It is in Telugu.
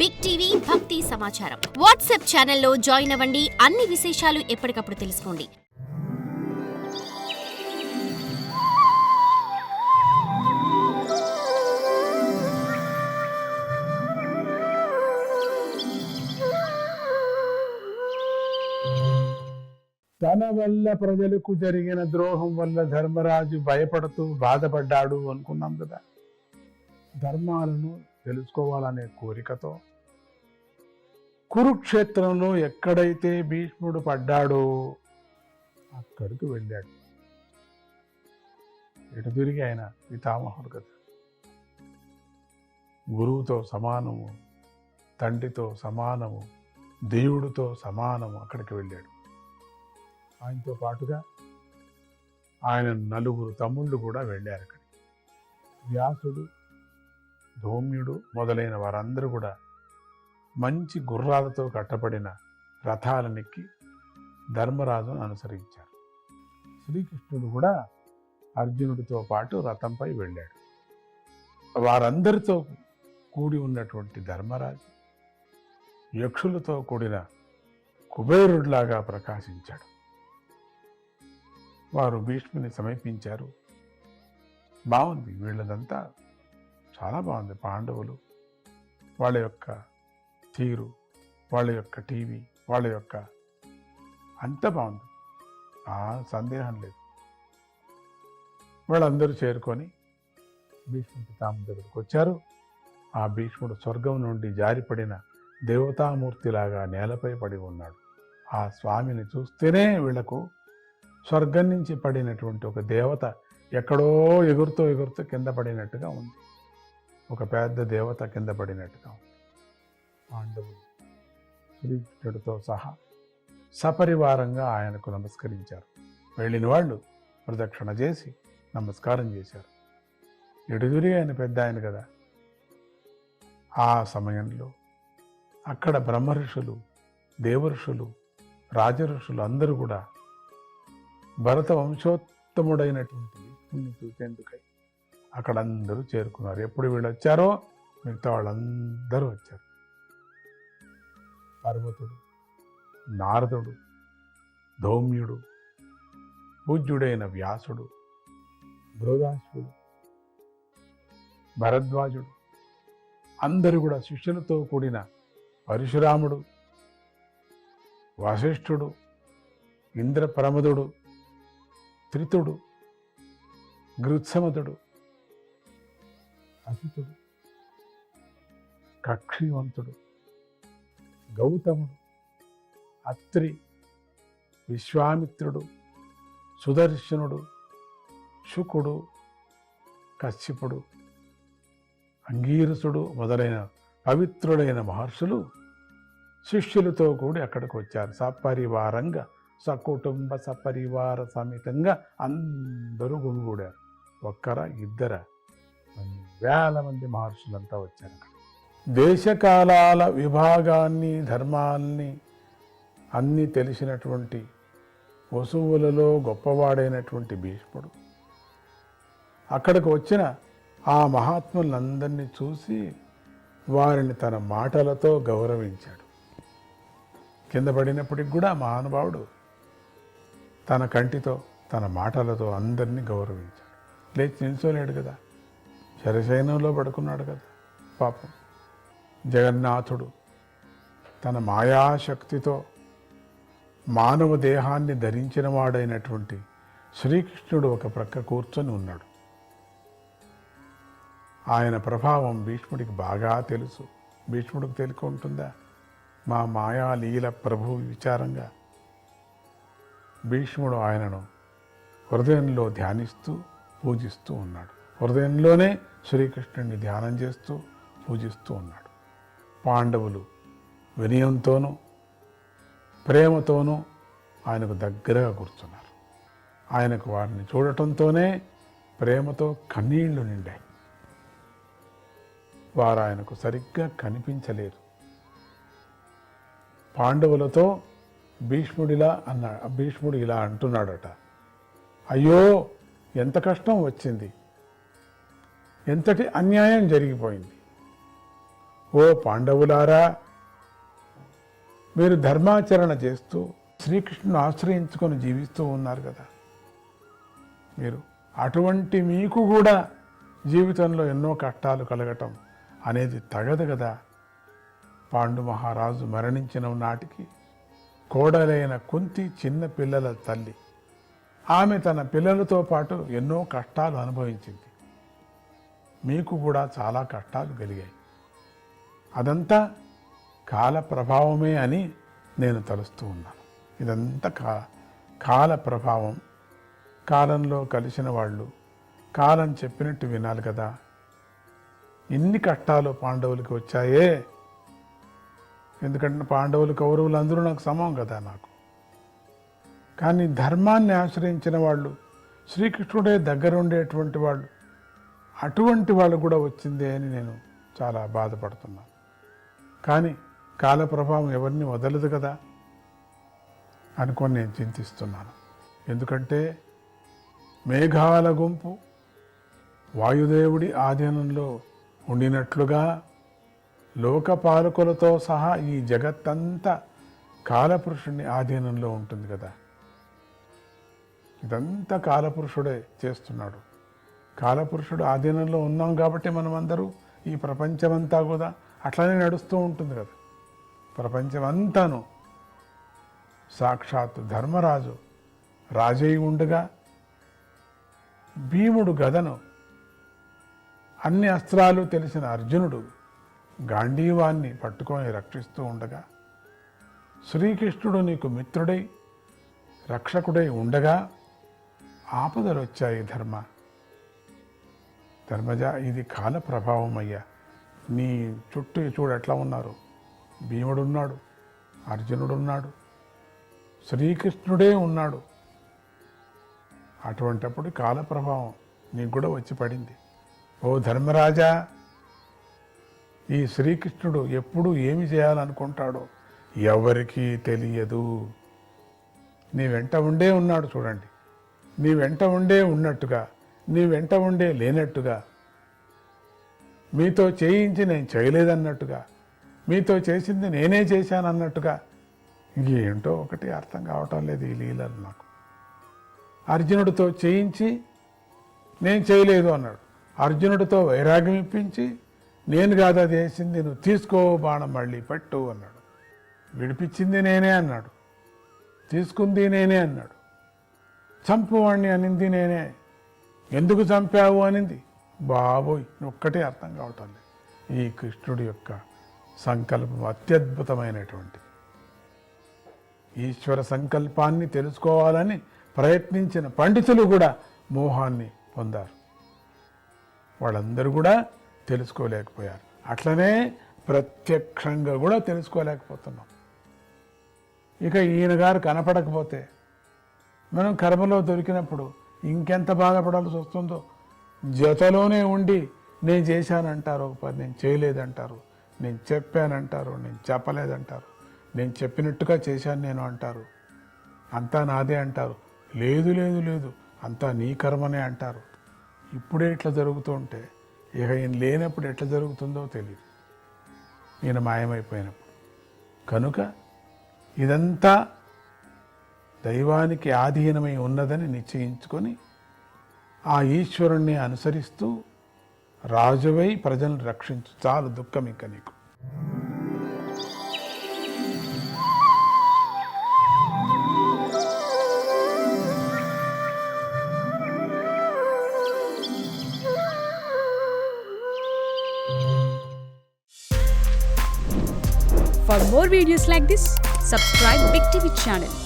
బిగ్ టీవీ భక్తి సమాచారం వాట్సాప్ ఛానల్లో జాయిన్ అవ్వండి. అన్ని విశేషాలు ఎప్పటికప్పుడు తెలుసుకోండి. తన వల్ల ప్రజలకు జరిగిన ద్రోహం వల్ల ధర్మరాజు భయపడుతూ బాధపడ్డాడు అనుకున్నాం కదా. ధర్మాలను తెలుసుకోవాలనే కోరికతో కురుక్షేత్రంలో ఎక్కడైతే భీష్ముడు పడ్డాడో అక్కడికి వెళ్ళాడు. ఎటు తిరిగి ఆయన పితామహుడు కదా. గురువుతో సమానము తండ్రితో సమానము దేవుడితో సమానము అక్కడికి వెళ్ళాడు. ఆయనతో పాటుగా ఆయన నలుగురు తమ్ముళ్ళు కూడా వెళ్ళారు అక్కడికి. వ్యాసుడు ధౌమ్యుడు మొదలైన వారందరూ కూడా మంచి గుర్రాలతో కట్టబడిన రథాలనెక్కి ధర్మరాజును అనుసరించారు. శ్రీకృష్ణుడు కూడా అర్జునుడితో పాటు రథంపై వెళ్ళాడు. వారందరితో కూడి ఉన్నటువంటి ధర్మరాజు యక్షులతో కూడిన కుబేరుడిలాగా ప్రకాశించాడు. వారు భీష్ముని సమీపించారు. బాగుంది వీళ్ళదంతా చాలా బాగుంది పాండవులు. వాళ్ళ యొక్క తీరు వాళ్ళ యొక్క టీవీ వాళ్ళ యొక్క అంత బాగుంది. ఆ సందేహం లేదు. వాళ్ళందరూ చేరుకొని భీష్ముడి పితామహ దగ్గరకు వచ్చారు. ఆ భీష్ముడు స్వర్గం నుండి జారిపడిన దేవతామూర్తిలాగా నేలపై పడి ఉన్నాడు. ఆ స్వామిని చూస్తేనే వీళ్ళకు స్వర్గం నుంచి పడినటువంటి ఒక దేవత ఎక్కడో ఎగురుతూ ఎగురుతూ కింద పడినట్టుగా ఉంది. ఒక పెద్ద దేవత కింద పడినట్టుగా పాండవులు శ్రీకృష్ణుడితో సహా సపరివారంగా ఆయనకు నమస్కరించారు. వెళ్ళిన వాళ్ళు ప్రదక్షిణ చేసి నమస్కారం చేశారు. ఎడుగురి ఆయన పెద్ద ఆయన కదా. ఆ సమయంలో అక్కడ బ్రహ్మఋషులు దేవఋషులు రాజఋషులు అందరూ కూడా భరత వంశోత్తముడైనటువంటి చూసేందుకై అక్కడ అందరూ చేరుకున్నారు. ఎప్పుడు వీళ్ళు వచ్చారో మిగతా వాళ్ళందరూ వచ్చారు. పర్వతుడు నారదుడు ధౌమ్యుడు పూజ్యుడైన వ్యాసుడు బృహదాశ్వుడు భరద్వాజుడు అందరూ కూడా శిష్యులతో కూడిన పరశురాముడు వశిష్ఠుడు ఇంద్రప్రమదుడు త్రితుడు గృత్సమతుడు అసితుడు కక్షివంతుడు గౌతముడు అత్రి విశ్వామిత్రుడు సుదర్శనుడు శుకుడు కశ్యపుడు అంగీరసుడు మొదలైన పవిత్రుడైన మహర్షులు శిష్యులతో కూడి అక్కడికి వచ్చారు. సపరివారంగా సకుటుంబ సపరివార సమేతంగా అందరూ గుమిగూడారు. ఒక్కర ఇద్దరా వేల మంది మహర్షులంతా వచ్చారు అక్కడ దేశకాలాల విభాగాన్ని ధర్మాల్ని అన్నీ తెలిసినటువంటి వసువులలో గొప్పవాడైనటువంటి భీష్ముడు అక్కడికి వచ్చిన ఆ మహాత్ములందరినీ చూసి వారిని తన మాటలతో గౌరవించాడు. కింద పడినప్పటికి కూడా మహానుభావుడు తన కంటితో తన మాటలతో అందరినీ గౌరవించాడు. లేచి నిల్చోలేడు కదా. శరశయనంలో పడుకున్నాడు కదా పాపం. జగన్నాథుడు తన మాయాశక్తితో మానవ దేహాన్ని ధరించిన వాడైనటువంటి శ్రీకృష్ణుడు ఒక ప్రక్క కూర్చొని ఉన్నాడు. ఆయన ప్రభావం భీష్ముడికి బాగా తెలుసు. భీష్ముడికి తెలుకుంటుందా మా మాయా లీల ప్రభు విచారంగా. భీష్ముడు ఆయనను హృదయంలో ధ్యానిస్తూ పూజిస్తూ ఉన్నాడు. హృదయంలోనే శ్రీకృష్ణుడిని ధ్యానం చేస్తూ పూజిస్తూ ఉన్నాడు. పాండవులు వినయంతోనూ ప్రేమతోనూ ఆయనకు దగ్గరగా కూర్చున్నారు. ఆయనకు వారిని చూడటంతోనే ప్రేమతో కన్నీళ్ళు నిండాయి. వారు ఆయనకు సరిగ్గా కనిపించలేరు పాండవులతో భీష్ముడిలా అన్నా భీష్ముడు ఇలా అంటున్నాడట అయ్యో ఎంత కష్టం వచ్చింది. ఎంతటి అన్యాయం జరిగిపోయింది? ఓ పాండవులారా మీరు ధర్మాచరణ చేస్తూ శ్రీకృష్ణుని ఆశ్రయించుకొని జీవిస్తూ ఉన్నారు కదా. మీరు అటువంటి మీకు కూడా జీవితంలో ఎన్నో కష్టాలు కలగటం అనేది తగదు కదా. పాండు మహారాజు మరణించిన నాటికి కోడలైన కుంతి చిన్న పిల్లల తల్లి. ఆమె తన పిల్లలతో పాటు ఎన్నో కష్టాలు అనుభవించింది. మీకు కూడా చాలా కష్టాలు కలిగాయి. అదంతా కాల ప్రభావమే అని నేను తలుస్తూ ఉన్నాను. ఇదంతా కా కాల ప్రభావం. కాలంలో కలిసిన వాళ్ళు కాలం చెప్పినట్టు వినాలి కదా. ఇన్ని కష్టాలు పాండవులకి వచ్చాయే. ఎందుకంటే పాండవులు కౌరవులు అందరూ నాకు సమం కదా నాకు. కానీ ధర్మాన్ని ఆశ్రయించిన వాళ్ళు శ్రీకృష్ణుడే దగ్గరుండేటువంటి వాళ్ళు అటువంటి వాళ్ళు కూడా వచ్చిందే అని నేను చాలా బాధపడుతున్నాను కానీ కాల ప్రభావం ఎవరిని వదలదు కదా అనుకొని నేను చింతిస్తున్నాను. ఎందుకంటే మేఘాల గుంపు వాయుదేవుడి ఆధీనంలో ఉండినట్లుగా లోకపాలకులతో సహా ఈ జగత్తంతా కాలపురుషుడిని ఆధీనంలో ఉంటుంది కదా. ఇదంతా కాలపురుషుడే చేస్తున్నాడు. కాలపురుషుడు ఆధీనంలో ఉన్నాం కాబట్టి మనమందరూ ఈ ప్రపంచమంతా కూడా అట్లనే నడుస్తూ ఉంటుంది కదా. ప్రపంచమంతాను సాక్షాత్ ధర్మరాజు రాజయ్య ఉండగా భీముడు గదను అన్ని అస్త్రాలు తెలిసిన అర్జునుడు గాంధీవాన్ని పట్టుకొని రక్షిస్తూ ఉండగా శ్రీకృష్ణుడు నీకు మిత్రుడై రక్షకుడై ఉండగా ఆపదలు వచ్చాయి ధర్మ. ధర్మజ ఇది కాల ప్రభావం అయ్యా. నీ చుట్టూ చూడు ఎట్లా ఉన్నారు. భీముడున్నాడు అర్జునుడున్నాడు శ్రీకృష్ణుడే ఉన్నాడు. అటువంటప్పుడు కాల ప్రభావం నీకు కూడా వచ్చి పడింది. ఓ ధర్మరాజా ఈ శ్రీకృష్ణుడు ఎప్పుడు ఏమి చేయాలనుకుంటాడో ఎవరికీ తెలియదు. నీ వెంట ఉండే ఉన్నాడు చూడండి. నీ వెంట ఉండే ఉన్నట్టుగా నీ వెంట ఉండే లేనట్టుగా. మీతో చేయించి నేను చేయలేదన్నట్టుగా. మీతో చేసింది నేనే చేశానన్నట్టుగా. ఇంకేంటో ఒకటి అర్థం కావటం లేదు ఈ లీలలు నాకు. అర్జునుడితో చేయించి నేను చేయలేదు అన్నాడు. అర్జునుడితో వైరాగ్యం ఇప్పించి నేను కాదు అది వేసింది నువ్వు తీసుకో బాణం మళ్ళీ పెట్టు అన్నాడు. విడిపించింది నేనే అన్నాడు. తీసుకుంది నేనే అన్నాడు. చంపువాణ్ణి అనింది నేనే. ఎందుకు చంపావు అనింది? బాబోయ్ ఒక్కటే అర్థం కావటం లేదు. ఈ కృష్ణుడి యొక్క సంకల్పం అత్యద్భుతమైనటువంటి ఈశ్వర సంకల్పాన్ని తెలుసుకోవాలని ప్రయత్నించిన పండితులు కూడా మోహాన్ని పొందారు. వాళ్ళందరూ కూడా తెలుసుకోలేకపోయారు. అట్లనే ప్రత్యక్షంగా కూడా తెలుసుకోలేకపోతున్నాం. ఇక ఈయన గారు కనపడకపోతే మనం కర్మలో దొరికినప్పుడు ఇంకెంత బాధపడాల్సి వస్తుందో? జతలోనే ఉండి నేను చేశానంటారు ఒక పది నేను చేయలేదంటారు నేను చెప్పానంటారు నేను చెప్పలేదంటారు నేను చెప్పినట్టుగా చేశాను నేను అంటారు. అంతా నాదే అంటారు. లేదు లేదు లేదు అంతా నీ కర్మనే అంటారు. ఇప్పుడే ఇట్లా జరుగుతూ ఉంటే ఇక ఈయన లేనప్పుడు ఎట్లా జరుగుతుందో తెలియదు ఈయన మాయమైపోయినప్పుడు. కనుక ఇదంతా దైవానికి ఆధీనమై ఉన్నదని నిశ్చయించుకొని ఆ ఈశ్వరుణ్ణి అనుసరిస్తూ రాజువై ప్రజలను రక్షించు. చాలు దుఃఖం ఇంక నీకు. For more videos like this, subscribe Big TV channel.